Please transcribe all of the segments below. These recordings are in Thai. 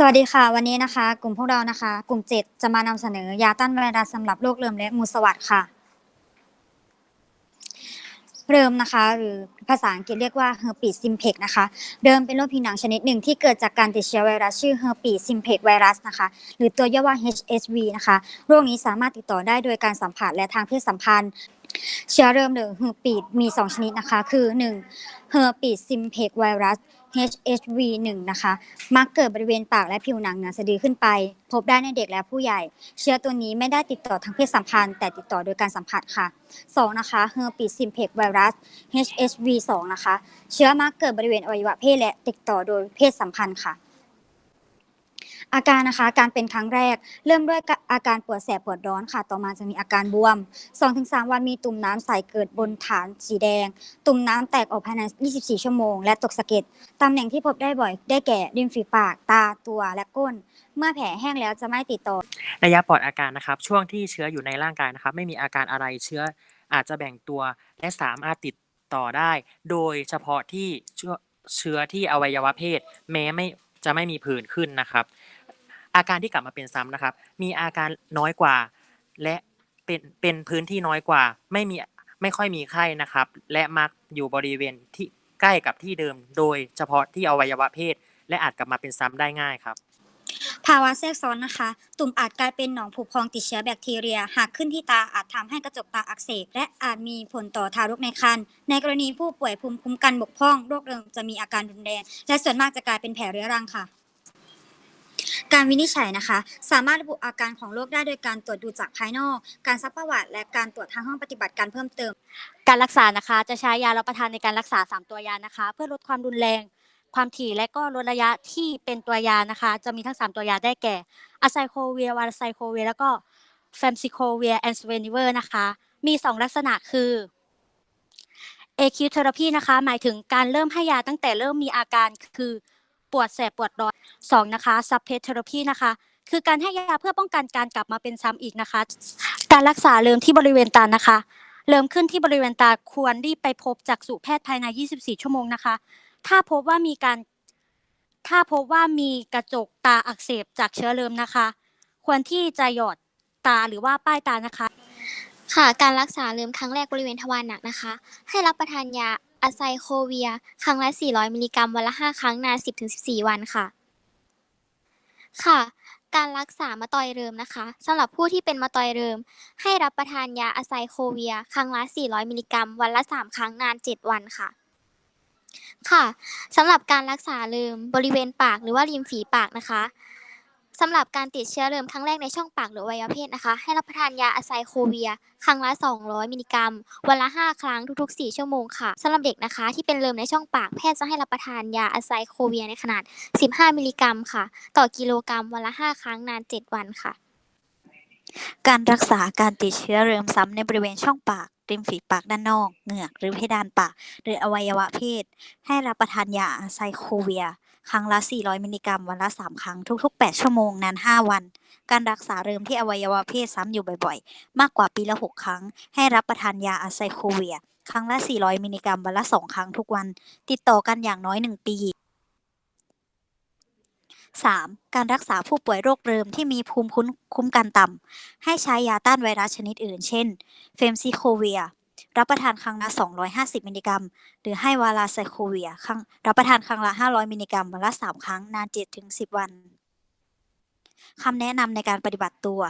สวัสดีค่ะ วันนี้นะคะ กลุ่มพวกเรานะคะ กลุ่ม 7 จะมานำเสนอยาต้านไวรัสสำหรับโรคเริมและงูสวัสดค่ะ เริมนะคะ หรือภาษาอังกฤษเรียกว่า herpes simplex นะคะเดิมเป็นโรคผิวหนังชนิดหนึ่งที่เกิดจากการติดเชื้อไวรัสชื่อ herpes simplex ไวรัสนะคะ หรือตัวย่อว่า HSV นะคะ โรคนี้สามารถติดต่อได้โดยการสัมผัสและทางเพศสัมพันธ์เชื้อเริมหรือ herpes มี 2 ชนิดนะคะ คือ 1. herpes simplex ไวรัส HHV 1นะคะ มักเกิดบริเวณปากและผิวหนังเหนือสะดือขึ้นไป พบได้ในเด็กและผู้ใหญ่ เชื้อตัวนี้ไม่ได้ติดต่อทางเพศสัมพันธ์ แต่ติดต่อโดยการสัมผัสค่ะ 2. นะคะ Herpes simplex virus HHV 2นะคะ เชื้อมักเกิดบริเวณอวัยวะเพศและติดต่อโดยเพศสัมพันธ์ค่ะ อาการนะคะการเป็นครั้งแรก เริ่มด้วยอาการปวดแสบปวดร้อนค่ะ ต่อมาจะมีอาการบวม 2-3 วันมีตุ่มน้ำใสเกิดบนฐานสีแดง ตุ่มน้ำแตกออกภายใน 24 ชั่วโมง และตกสะเก็ดตำแหน่งที่พบได้บ่อยได้แก่ริมฝีปาก ตาตัวและก้น เมื่อแผลแห้งแล้วจะไม่ติดต่อระยะปลอดอาการนะครับ ช่วงที่เชื้ออยู่ในร่างกายนะครับ ไม่มีอาการอะไรเชื้ออาจจะแบ่งตัวและสามารถติดต่อได้ โดยเฉพาะที่เชื้อที่อวัยวะเพศ แม้ไม่จะไม่มีผื่นขึ้นนะครับ อาการที่กลับมาเป็นซ้ำนะครับ มีอาการน้อยกว่า และเป็นเป็นพื้นที่น้อยกว่า ไม่มีไม่ค่อยมีไข้นะครับ และมักอยู่บริเวณที่ใกล้กับที่เดิม โดยเฉพาะที่อวัยวะเพศ และอาจกลับมาเป็นซ้ำได้ง่ายครับภาวะแทรกซ้อนนะคะ ตุ่มอาจกลายเป็นหนองผุพองติดเชื้อแบคทีเรีย หากขึ้นที่ตาอาจทำให้กระจกตาอักเสบ และอาจมีผลต่อทารกในครรภ์ ในกรณีผู้ป่วยภูมิคุ้มกันบกพร่อง โรคเริมจะมีอาการรุนแรง และส่วนมากจะกลายเป็นแผลเรื้อรังค่ะ การวินิจฉัยนะคะ สามารถระบุอาการของโรคได้โดยการตรวจดูจากภายนอก การซักประวัติ และการตรวจทางห้องปฏิบัติการเพิ่มเติม การรักษานะคะ จะใช้ยารับประทานในการรักษา 3 ตัวยานะคะ เพื่อลดความรุนแรง ความถี่และก็ลดระยะที่เป็นตัวยานะคะ จะมีทั้ง 3 ตัวยาได้แก่อะไซโคเวีย วาไซโคเวีย แล้วก็แฟมซิโคเวียแอนสเวนิเวอร์นะคะ มี 2 ลักษณะคือ acute therapy นะคะ หมายถึงการเริ่มให้ยาตั้งแต่เริ่มมีอาการคือ ปวดแสบปวดร้อนสองนะคะ support therapy นะคะคือการให้ยาเพื่อป้องกันการกลับมาเป็นซ้ำอีกนะคะ การรักษาเริ่มที่บริเวณตานะคะ เริ่มขึ้นที่บริเวณตาควรรีบไปพบจักษุแพทย์ภายใน 24 ชั่วโมงนะคะ ถ้าพบว่ามีการถ้าพบว่ามีกระจกตาอักเสบจากเชื้อเริมนะคะ ควรที่จะหยอดตาหรือว่าป้ายตานะคะ ค่ะ การรักษาเริมครั้งแรกบริเวณทวารหนักนะคะ ให้รับประทานยา อะไซโคเวีย ครั้งละ 400 มิลลิกรัมวันละ 5 ครั้งนาน 10-14 วันค่ะ ค่ะ การรักษามาตอยเริมนะคะสำหรับผู้ที่เป็นมาตอยเริม ให้รับประทานยาอะไซโคเวีย ครั้งละ 400 มิลลิกรัมวันละ 3 ครั้งนาน 7 วันค่ะ ค่ะสำหรับการรักษาเริมบริเวณปากหรือว่าริมฝีปากนะคะ สำหรับการติดเชื้อเริมครั้งแรกในช่องปากหรือวัยวะเพศนะคะ ให้รับประทานยาอะไซโคเวีย ครั้งละ 200 มิลลิกรัม วันละ 5 ครั้งทุก ๆ 4 ชั่วโมงค่ะสำหรับเด็กนะคะ ที่เป็นเริมในช่องปากแพทย์จะให้รับประทานยาอะไซโคเวียในขนาด 15 มิลลิกรัมค่ะ ต่อกิโลกรัมวันละ 5 ครั้งนาน 7 วันค่ะ การรักษาการติดเชื้อเริมซ้ำในบริเวณช่องปากริมฝีปากด้านนอก เหงือก หรือเพดานปาก หรืออวัยวะเพศ ให้รับประทานยาอะไซโคเวีย ครั้งละ 400 มิลลิกรัม วันละ 3 ครั้ง ทุก ๆ 8 ชั่วโมงนาน 5 วัน การรักษาเริมที่อวัยวะเพศซ้ำอยู่บ่อยๆ มากกว่าปีละ 6 ครั้ง ให้รับประทานยาอะไซโคเวีย ครั้งละ 400 มิลลิกรัม วันละ 2 ครั้งทุกวัน ติดต่อกันอย่างน้อย 1 ปี 3. การรักษาผู้ป่วยโรคเริมที่มีภูมิคุ้นคุ้มกันต่ำ ให้ใช้ยาต้านไวรัสชนิดอื่น เช่น เฟมซิโคเวีย รับประทานครั้งละ 250 มิลลิกรัม หรือให้วาลาไซโคเวียครั้งรับประทานครั้งละ 500 มิลลิกรัมวันละ 3 ครั้งนาน 7-10 วันคำแนะนำในการปฏิบัติตัว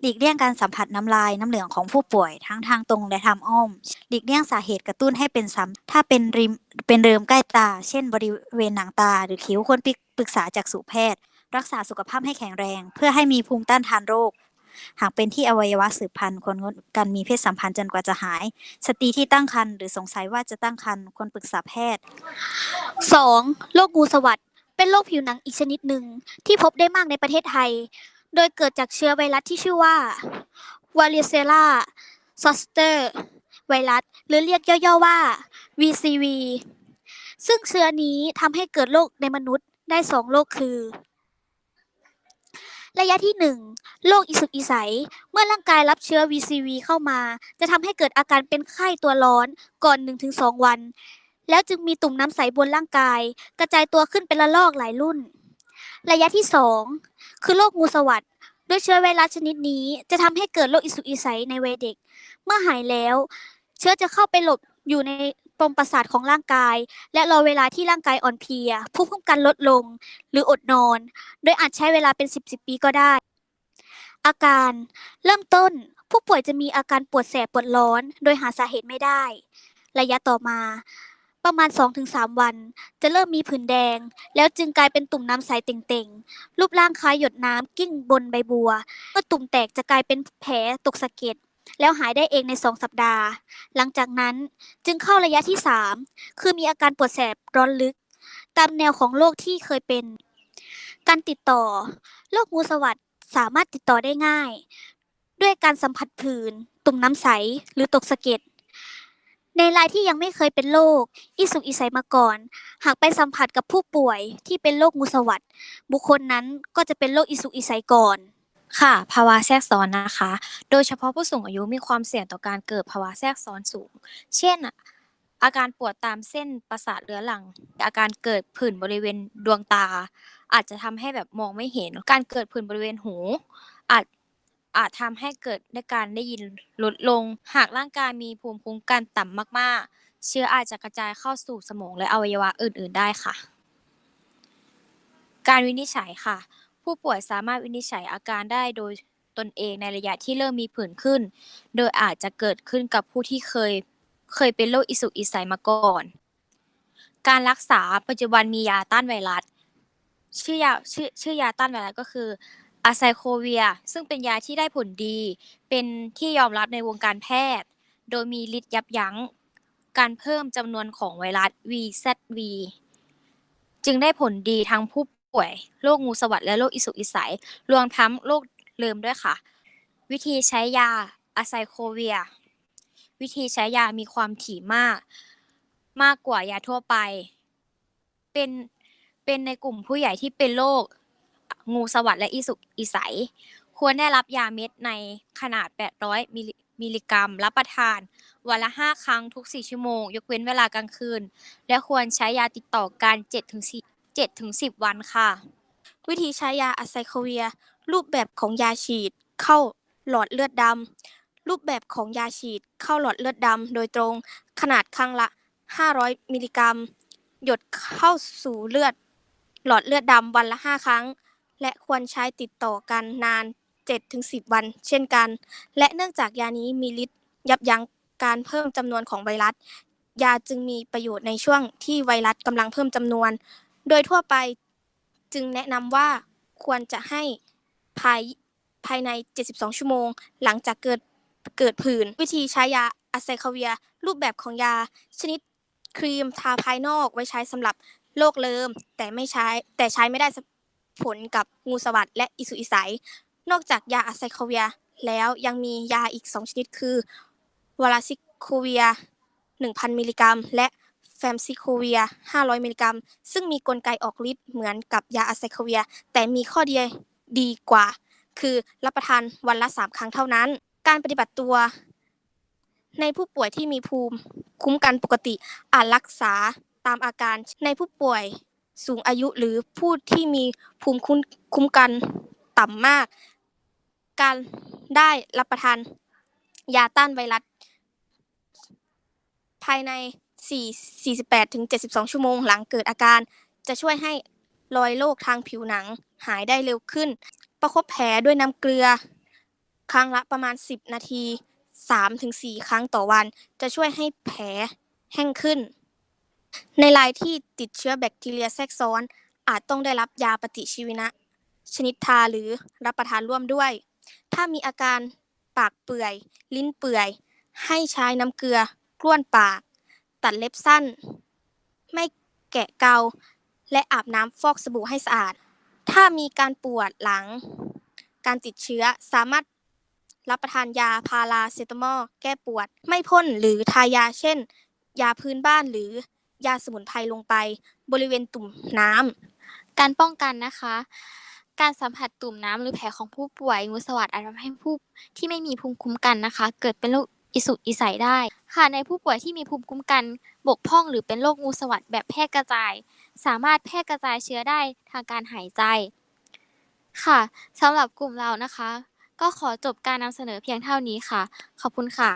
หลีกเลี่ยงการสัมผัสน้ำลายน้ำเหลืองของผู้ป่วยทั้งทางตรงและทางอ้อม หลีกเลี่ยงสาเหตุกระตุ้นให้เป็นซ้ำถ้าเป็นริมเป็นเริมใกล้ตา เช่น บริเวณหนังตา หรือคิ้วควรปรึกษาจักษุแพทย์ รักษาสุขภาพให้แข็งแรง เพื่อให้มีภูมิต้านทานโรค หากเป็นที่อวัยวะสืบพันธุ์ควรงดการมีเพศสัมพันธ์จนกว่าจะหาย สตรีที่ตั้งครรภ์หรือสงสัยว่าจะตั้งครรภ์ควรปรึกษาแพทย์ 2. โรคงูสวัสดเป็นโรคผิวหนังอีกชนิดหนึ่งที่พบได้มากในประเทศไทย โดยเกิดจากเชื้อไวรัสที่ชื่อว่า Varicella zoster ไวรัส หรือเรียกย่อๆว่า VCV ซึ่งเชื้อนี้ทำให้เกิดโรคในมนุษย์ได้2โรคคือ ระยะที่ 1 โรคอีสุกอีใสเมื่อร่างกายรับเชื้อ VCV เข้ามา จะทำให้เกิดอาการเป็นไข้ตัวร้อนก่อน 1-2 วัน แล้วจึงมีตุ่มน้ำใสบนร่างกาย กระจายตัวขึ้นเป็นระลอกหลายรุ่น ระยะที่สองคือโรคงูสวัสด์ด้วยเชื้อไวรัสชนิดนี้จะทำให้เกิดโรคอิสุกอิสัยในวัยเด็ก เมื่อหายแล้ว เชื้อจะเข้าไปหลบอยู่ใน ปมประสาทของร่างกาย และรอเวลาที่ร่างกายอ่อนเพลียภูมิคุ้มกันลดลง หรืออดนอน โดยอาจใช้เวลาเป็นสิบสิบปีก็ได้ อาการ เริ่มต้น ผู้ป่วยจะมีอาการปวดแสบปวดร้อน โดยหาสาเหตุไม่ได้ ระยะต่อมา ประมาณ 2-3 วัน จะเริ่มมีผื่นแดง แล้วจึงกลายเป็นตุ่มน้ำใสเต่งๆ รูปร่างคล้ายหยดน้ำกิ้งบนใบบัว เมื่อตุ่มแตกจะกลายเป็นแผลตกสะเก็ด แล้วหายได้เองใน 2 สัปดาห์ หลังจากนั้นจึงเข้าระยะที่ 3 คือมีอาการปวดแสบร้อนลึก ตามแนวของโรคที่เคยเป็น การติดต่อโรคงูสวัสดสามารถติดต่อได้ง่าย ด้วยการสัมผัสผื่นตุ่มน้ำใสหรือตกสะเก็ดในรายที่ยังไม่เคยเป็นโรคอิสุกอิสัยมาก่อน หากไปสัมผัสกับผู้ป่วยที่เป็นโรคงูสวัสดบุคคลนั้นก็จะเป็นโรคอิสุกอิสัยก่อน ค่ะ ภาวะแทรกซ้อนนะคะ โดยเฉพาะผู้สูงอายุมีความเสี่ยงต่อการเกิดภาวะแทรกซ้อนสูง เช่น อาการปวดตามเส้นประสาทเรื้อรัง อาการเกิดผื่นบริเวณดวงตา อาจจะทำให้แบบมองไม่เห็น การเกิดผื่นบริเวณหู อาจอาจทำให้เกิดในการได้ยินลดลง หากร่างกายมีภูมิคุ้มกันต่ำมาก ๆ เชื้ออาจจะกระจายเข้าสู่สมองและอวัยวะอื่น ๆ ได้ค่ะ การวินิจฉัยค่ะ ผู้ป่วยสามารถวินิจฉัยอาการได้โดยตนเองในระยะที่เริ่มมีผื่นขึ้น โดยอาจจะเกิดขึ้นกับผู้ที่เคยเคยเป็นโรคอิสุกอิสัยมาก่อน การรักษาปัจจุบันมียาต้านไวรัสชื่อยาชื่อชื่อยาต้านไวรัสก็คืออะไซโคเวีย ซึ่งเป็นยาที่ได้ผลดี เป็นที่ยอมรับในวงการแพทย์ โดยมีฤทธิ์ยับยั้งการเพิ่มจำนวนของไวรัส VZV จึงได้ผลดีทั้งผู้ วยโรคงูสวัสดและโรคอิสุอิสัยรวมทั้งโรคเลืมด้วยค่ะ วิธีใช้ยาอะไซโคเวีย วิธีใช้ยามีความถี่มาก มากกว่ายาทั่วไป เป็นเป็นในกลุ่มผู้ใหญ่ที่เป็นโรคงูสวัสดและอิสุอิสัย ควรได้รับยาเม็ดในขนาด 800 มิลลิกรัม รับประทาน วันละ 5 ครั้งทุก 4 ชั่วโมง ยกเว้นเวลากลางคืน และควรใช้ยาติดต่อกัน7-4 7-10 วันค่ะ วิธีใช้ยาอะไซโควีย รูปแบบของยาฉีดเข้าหลอดเลือดดำรูปแบบของยาฉีดเข้าหลอดเลือดดำโดยตรงขนาดครั้งละ 500 มิลลิกรัม หยดเข้าสู่เลือด หลอดเลือดดำวันละ 5 ครั้ง และควรใช้ติดต่อกันนาน 7-10 วัน เช่นกัน และเนื่องจากยานี้มีฤทธิ์ยับยั้งการเพิ่มจำนวนของไวรัส ยาจึงมีประโยชน์ในช่วงที่ไวรัสกำลังเพิ่มจำนวน โดยทั่วไปจึงแนะนำว่าควรจะให้ภายภายใน 72 ชั่วโมง หลังจากเกิดเกิดผื่น วิธีใช้ยาอะไซคาเวีย รูปแบบของยา ชนิดครีมทาภายนอกไว้ใช้สำหรับโรคเลิม แต่ไม่ใช้แต่ใช้ไม่ได้ผลกับงูสวัสดและอิสุอิสัย นอกจากยาอะไซคาเวียแล้วยังมียาอีก 2 ชนิดคือวาราซิโคเวีย 1,000 มิลลิกรัม และ แฟมซิโคเวีย 500 มิลลิกรัม ซึ่งมีกลไกออกฤทธิ์เหมือนกับยาอะไซโคเวีย แต่มีข้อดีดีกว่า คือรับประทานวันละ 3 ครั้งเท่านั้น การปฏิบัติตัว ในผู้ป่วยที่มีภูมิคุ้มกันปกติอาจรักษาตามอาการในผู้ป่วยสูงอายุหรือผู้ที่มีภูมิคุ้มคุ้มกันต่ำมาก การได้รับประทานยาต้านไวรัสภายใน 4 48ถึง72 ชั่วโมงหลังเกิดอาการ จะช่วยให้รอยโรคทางผิวหนังหายได้เร็วขึ้น ประคบแผลด้วยน้ำเกลือ ครั้งละประมาณ 10 นาที 3-4 ครั้งต่อวัน จะช่วยให้แผลแห้งขึ้น ในรายที่ติดเชื้อแบคทีเรียแทรกซ้อน อาจต้องได้รับยาปฏิชีวนะ ชนิดทาหรือรับประทานร่วมด้วย ถ้ามีอาการปากเปื่อย ลิ้นเปื่อย ให้ใช้น้ำเกลือกล้วนปาก ตัดเล็บสั้น ไม่แกะเกา และอาบน้ำฟอกสบู่ให้สะอาด ถ้ามีการปวดหลัง การติดเชื้อสามารถรับประทานยาพาราเซตามอลแก้ปวด ไม่พ่นหรือทายาเช่น ยาพื้นบ้านหรือยาสมุนไพรลงไป บริเวณตุ่มน้ำการป้องกันนะคะ การสัมผัสตุ่มน้ำหรือแผลของผู้ป่วยงูสวัสด์อาจทำให้ผู้ที่ไม่มีภูมิคุ้มกันนะคะ เกิดเป็นโรค อิสุกอิสัยได้ค่ะในผู้ป่วยที่มีภูมิคุ้มกัน บกพร่องหรือเป็นโรคงูสวัสดแบบแพร่กระจาย สามารถแพร่กระจายเชื้อได้ทางการหายใจ ค่ะสำหรับกลุ่มเรานะคะ ก็ขอจบการนำเสนอเพียงเท่านี้ค่ะ ขอบคุณค่ะ